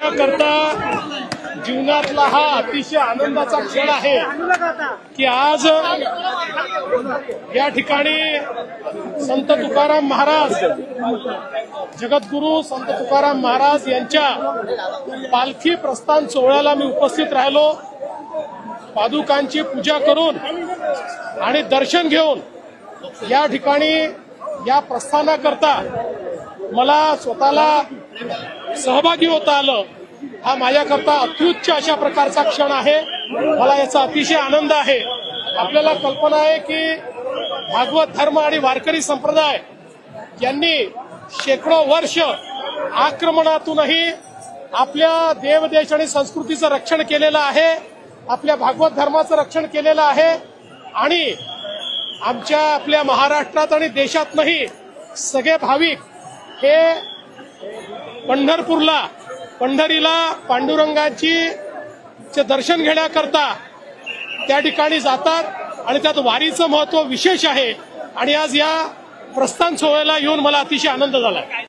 करता जीवनातला हा अतिशय आनंदाचा क्षण आहे की आज या ठिकाणी संत तुकाराम महाराज जगद्गुरु संत तुकाराम महाराज यांच्या पालखी प्रस्थान सोहळ्याला मी उपस्थित राहिलो. पादुकांची पूजा करून आणि दर्शन घेऊन या ठिकाणी या प्रस्थानाकरता मला स्वतःला सहभागी होता आलं. हा माझ्याकरता अत्युच्च अशा प्रकारचा क्षण आहे. मला याचा अतिशय आनंद आहे. आपल्याला कल्पना आहे की भागवत धर्म आणि वारकरी संप्रदाय यांनी शेकडो वर्ष आक्रमणातूनही आपल्या देवदेश आणि संस्कृतीचं रक्षण केलेलं आहे. आपल्या भागवत धर्माचं रक्षण केलेलं आहे. आणि आमच्या आपल्या महाराष्ट्रात आणि देशातनंही सगळे भाविक हे पंढरपूरला पंढरीला पांडुरंगाची चे दर्शन घेण्याकरता त्या ठिकाणी जातात आणि त्यात वारीचं महत्त्व विशेष आहे. आणि आज या प्रस्थान सोहळ्याला येऊन मला अतिशय आनंद झाला.